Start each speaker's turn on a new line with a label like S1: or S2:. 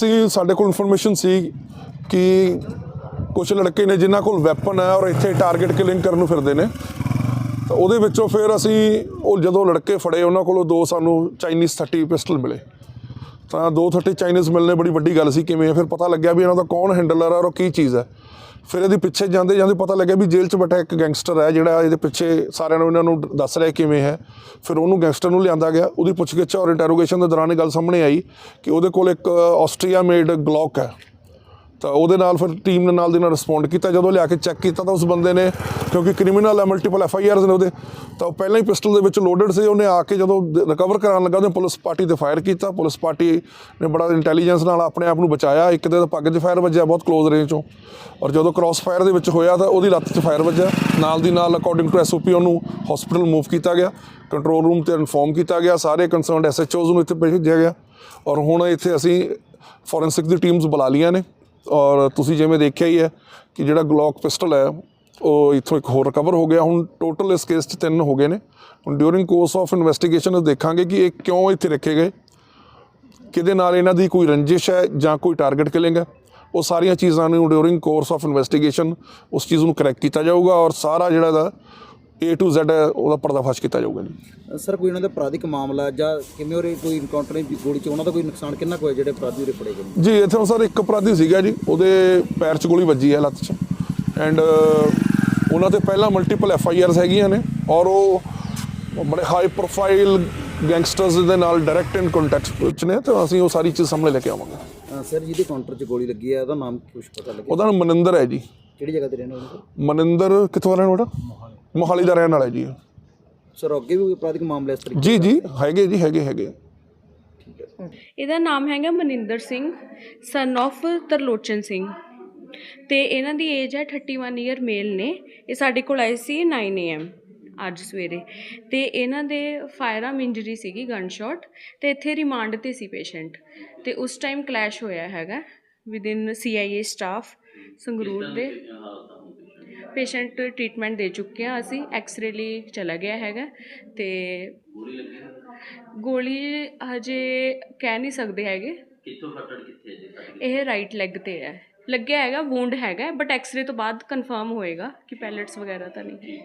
S1: ਅਸੀਂ ਸਾਡੇ ਕੋਲ ਇਨਫੋਰਮੇਸ਼ਨ ਸੀ ਕਿ ਕੁਝ ਲੜਕੇ ਨੇ ਜਿਨ੍ਹਾਂ ਕੋਲ ਵੈਪਨ ਹੈ ਔਰ ਇੱਥੇ ਟਾਰਗੇਟ ਕਿਲਿੰਗ ਕਰਨ ਨੂੰ ਫਿਰਦੇ ਨੇ। ਤਾਂ ਉਹਦੇ ਵਿੱਚੋਂ ਫਿਰ ਅਸੀਂ ਉਹ ਜਦੋਂ ਲੜਕੇ ਫੜੇ, ਉਹਨਾਂ ਕੋਲੋਂ ਦੋ ਸਾਨੂੰ ਚਾਈਨੀਜ਼ 30 ਪਿਸਟਲ ਮਿਲੇ। ਤਾਂ 230 ਚਾਈਨੀਜ਼ ਮਿਲਨੇ ਬੜੀ ਵੱਡੀ ਗੱਲ ਸੀ, ਕਿਵੇਂ ਫਿਰ ਪਤਾ ਲੱਗਿਆ ਵੀ ਇਹਨਾਂ ਦਾ ਕੌਣ ਹੈਂਡਲਰ ਹੈ ਔਰ ਕੀ ਚੀਜ਼ ਹੈ। ਫਿਰ ਇਹਦੇ ਪਿੱਛੇ ਜਾਂਦੇ ਜਾਂਦੇ ਪਤਾ ਲੱਗਿਆ ਵੀ ਜੇਲ੍ਹ 'ਚ ਬੈਠਾ ਇੱਕ ਗੈਂਗਸਟਰ ਹੈ ਜਿਹੜਾ ਇਹਦੇ ਪਿੱਛੇ ਸਾਰਿਆਂ ਨੂੰ ਇਹਨਾਂ ਨੂੰ ਦੱਸ ਰਿਹਾ ਕਿਵੇਂ ਹੈ। ਫਿਰ ਉਹਨੂੰ ਗੈਂਗਸਟਰ ਨੂੰ ਲਿਆਂਦਾ ਗਿਆ। ਉਹਦੀ ਪੁੱਛਗਿੱਛ ਔਰ ਇੰਟਰੋਗੇਸ਼ਨ ਦੇ ਦੌਰਾਨ ਇਹ ਗੱਲ ਸਾਹਮਣੇ ਆਈ ਕਿ ਉਹਦੇ ਕੋਲ ਇੱਕ ਆਸਟਰੀਆ ਮੇਡ ਗਲੌਕ ਹੈ। ਤਾਂ ਉਹਦੇ ਨਾਲ ਫਿਰ ਟੀਮ ਨੇ ਨਾਲ ਦੀ ਨਾਲ ਰਿਸਪੌਂਡ ਕੀਤਾ। ਜਦੋਂ ਲਿਆ ਕੇ ਚੈੱਕ ਕੀਤਾ ਤਾਂ ਉਸ ਬੰਦੇ ਨੇ, ਕਿਉਂਕਿ ਕ੍ਰਿਮੀਨਲ ਹੈ ਮਲਟੀਪਲ ਐਫ ਆਈ ਆਰਸ ਨੇ ਉਹਦੇ, ਤਾਂ ਉਹ ਪਹਿਲਾਂ ਹੀ ਪਿਸਟਲ ਦੇ ਵਿੱਚ ਲੋਡਡ ਸੀ। ਉਹਨੇ ਆ ਕੇ ਜਦੋਂ ਰਿਕਵਰ ਕਰਾਉਣ ਲੱਗਾ, ਉਹਨੇ ਪੁਲਿਸ ਪਾਰਟੀ ਤੇ ਫਾਇਰ ਕੀਤਾ। ਪੁਲਿਸ ਪਾਰਟੀ ਨੇ ਬੜਾ ਇੰਟੈਲੀਜੈਂਸ ਨਾਲ ਆਪਣੇ ਆਪ ਨੂੰ ਬਚਾਇਆ। ਇੱਕ ਦੇ ਪੱਗ 'ਚ ਫਾਇਰ ਵੱਜਿਆ, ਬਹੁਤ ਕਲੋਜ਼ ਰੇਂਜ 'ਚੋਂ। ਔਰ ਜਦੋਂ ਕ੍ਰਾਸ ਫਾਇਰ ਦੇ ਵਿੱਚ ਹੋਇਆ ਤਾਂ ਉਹਦੀ ਲੱਤ 'ਚ ਫਾਇਰ ਵੱਜਿਆ। ਨਾਲ ਦੀ ਨਾਲ ਅਕੋਰਡਿੰਗ ਟੂ ਐਸਓਪੀ ਉਹਨੂੰ ਹਸਪੀਟਲ ਮੂਵ ਕੀਤਾ ਗਿਆ। ਕੰਟਰੋਲ ਰੂਮ ਤੇ ਇਨਫੋਰਮ ਕੀਤਾ ਗਿਆ। ਸਾਰੇ ਕੰਸਰਨਡ ਐਸਐਚਓਜ਼ ਨੂੰ ਇੱਥੇ ਭੇਜਿਆ ਗਿਆ। ਔਰ ਹੁਣ ਇੱਥੇ ਅਸੀਂ ਫੋਰੈਂਸਿਕ ਦੀ ਟੀਮਸ ਬੁਲਾ ਲੀਆਂ ਨੇ। ਔਰ ਤੁਸੀਂ ਜਿਵੇਂ ਦੇਖਿਆ ਹੀ ਹੈ ਕਿ ਜਿਹੜਾ ਗਲੌਕ ਪਿਸਟਲ ਹੈ, ਉਹ ਇੱਥੋਂ ਇੱਕ ਹੋਰ ਰਿਕਵਰ ਹੋ ਗਿਆ। ਹੁਣ ਟੋਟਲ ਇਸ ਕੇਸ 'ਚ ਤਿੰਨ ਹੋ ਗਏ ਨੇ। ਹੁਣ ਡਿਊਰਿੰਗ ਕੋਰਸ ਆਫ ਇਨਵੈਸਟੀਗੇਸ਼ਨ ਦੇਖਾਂਗੇ ਕਿ ਇਹ ਕਿਉਂ ਇੱਥੇ ਰੱਖੇ ਗਏ। ਕਿਹਦੇ ਨਾਲ ਇਹਨਾਂ ਦੀ ਕੋਈ ਰੰਜਿਸ਼ ਹੈ ਜਾਂ ਕੋਈ ਟਾਰਗੇਟ ਕਿਲਿੰਗ ਹੈ। ਉਹ ਸਾਰੀਆਂ ਚੀਜ਼ਾਂ ਨੂੰ ਡਿਊਰਿੰਗ ਕੋਰਸ ਆਫ ਇਨਵੈਸਟੀਗੇਸ਼ਨ ਉਸ ਚੀਜ਼ ਨੂੰ ਕਰੈਕਟ ਕੀਤਾ ਜਾਊਗਾ ਔਰ ਸਾਰਾ ਜਿਹੜਾ ਦਾ A to Z ਉਹਦਾ ਪਰਦਾਫਾਸ਼ ਕੀਤਾ ਜਾਊਗਾ ਜੀ।
S2: ਸਰ ਕੋਈ ਉਹਨਾਂ ਦਾ ਅਪਰਾਧਿਕ ਮਾਮਲਾ ਜਾਂ ਕਿਵੇਂ ਉਹਰੇ ਕੋਈ ਇਨਕਾਊਂਟਰ ਦੀ ਗੋਲੀ ਚ? ਉਹਨਾਂ ਦਾ ਕੋਈ ਨੁਕਸਾਨ ਕਿੰਨਾ ਕੁ ਹੋਇਆ ਜਿਹੜੇ ਅਪਰਾਧੀ ਉਰੇ ਫੜੇ ਗਏ ਨੇ?
S1: ਜੀ ਇੱਥੇ ਸਰ ਇੱਕ ਅਪਰਾਧੀ ਸੀਗਾ ਜੀ ਉਹਦੇ ਪੈਰ 'ਚ ਗੋਲੀ ਵੱਜੀ ਹੈ ਲੱਤ 'ਚ। ਐਂਡ ਉਹਨਾਂ ਤੇ ਪਹਿਲਾਂ ਮਲਟੀਪਲ ਐਫ ਆਈ ਆਰਸ ਹੈਗੀਆਂ ਨੇ ਔਰ ਉਹ ਬੜੇ ਹਾਈ ਪ੍ਰੋਫਾਈਲ ਗੈਂਗਸਟਰਸ ਦੇ ਨਾਲ ਡਾਇਰੈਕਟ ਇਨ ਕੰਟੈਕਟ ਵਿੱਚ ਨੇ ਤਾਂ ਅਸੀਂ ਉਹ ਸਾਰੀ ਚੀਜ਼ ਸਾਹਮਣੇ ਲੈ ਕੇ ਆਵਾਂਗੇ।
S2: ਅ, ਸਰ ਜਿਹਦੇ ਕਾਊਂਟਰ 'ਚ ਗੋਲੀ ਲੱਗੀ ਹੈ ਉਹਦਾ ਨਾਮ ਕੁਝ ਪਤਾ ਲੱਗਿਆ?
S1: ਉਹਦਾ ਨਾਮ ਮਨਿੰਦਰ ਹੈ ਜੀ।
S2: ਕਿਹੜੀ ਜਗ੍ਹਾ ਤੇ ਸਰ
S1: ਮਨਿੰਦਰ ਕਿੱਥੋਂ ਦਾ ਰਹਿਣ ਵਾਲਾ? ਮੋਹਾਲੀ ਦਾ ਰਹਿਣ ਵਾਲਾ ਜੀ। ਇਹ।
S2: ਸਰ ਅੱਗੇ ਵੀ ਕੋਈ ਅਪਰਾਧਿਕ ਮਾਮਲਾ ਇਸ ਤਰੀਕੇ
S1: ਜੀ ਜੀ ਹੈਗੇ ਜੀ ਹੈਗੇ ਹੈਗੇ।
S3: ਇਹਦਾ ਨਾਮ ਹੈਗਾ ਮਨਿੰਦਰ ਸਿੰਘ ਸਨ of ਤਰਲੋਚਨ ਸਿੰਘ। ਤੇ ਇਹਨਾਂ ਦੀ ਏਜ ਹੈ 31 ਈਅਰ ਮੇਲ ਨੇ। ਇਹ ਸਾਡੇ ਕੋਲ ਆਏ ਸੀ 9 AM ਅੱਜ ਸਵੇਰੇ। ਤੇ ਇਹਨਾਂ ਦੇ ਫਾਇਰਆਰਮ ਇੰਜਰੀ ਸੀਗੀ ਗਨ ਸ਼ਾਟ ਤੇ ਇੱਥੇ ਰਿਮਾਂਡ ਤੇ ਸੀ ਪੇਸ਼ੈਂਟ ਤੇ ਉਸ ਟਾਈਮ ਕਲੈਸ਼ ਹੋਇਆ ਹੈਗਾ ਵਿਦਿਨ ਸੀਆਈਏ ਸਟਾਫ ਸੰਗਰੂਰ ਦੇ। ਪੇਸ਼ੈਂਟ ਟ੍ਰੀਟਮੈਂਟ ਦੇ ਚੁੱਕੇ ਆ ਅਸੀਂ ਐਕਸ-ਰੇ ਲਈ ਚਲਾ ਗਿਆ ਹੈਗਾ ਤੇ ਗੋਲੀ ਹਜੇ ਕਹਿ ਨਹੀਂ ਸਕਦੇ ਹੈਗੇ।
S4: ਕਿੱਥੋਂ ਫਟੜ ਕਿੱਥੇ ਹੈ ਜੀ ਸਾਡੀ
S3: ਇਹ ਰਾਈਟ ਲੈਗ ਤੇ ਹੈ। ਲੱਗਿਆ ਹੈਗਾ ਵੂੰਡ ਹੈਗਾ ਬਟ ਐਕਸ-ਰੇ ਤੋਂ ਬਾਅਦ ਕਨਫਰਮ ਹੋਏਗਾ ਕਿ ਪੈਲੇਟਸ ਵਗੈਰਾ ਤਾਂ ਨਹੀਂ।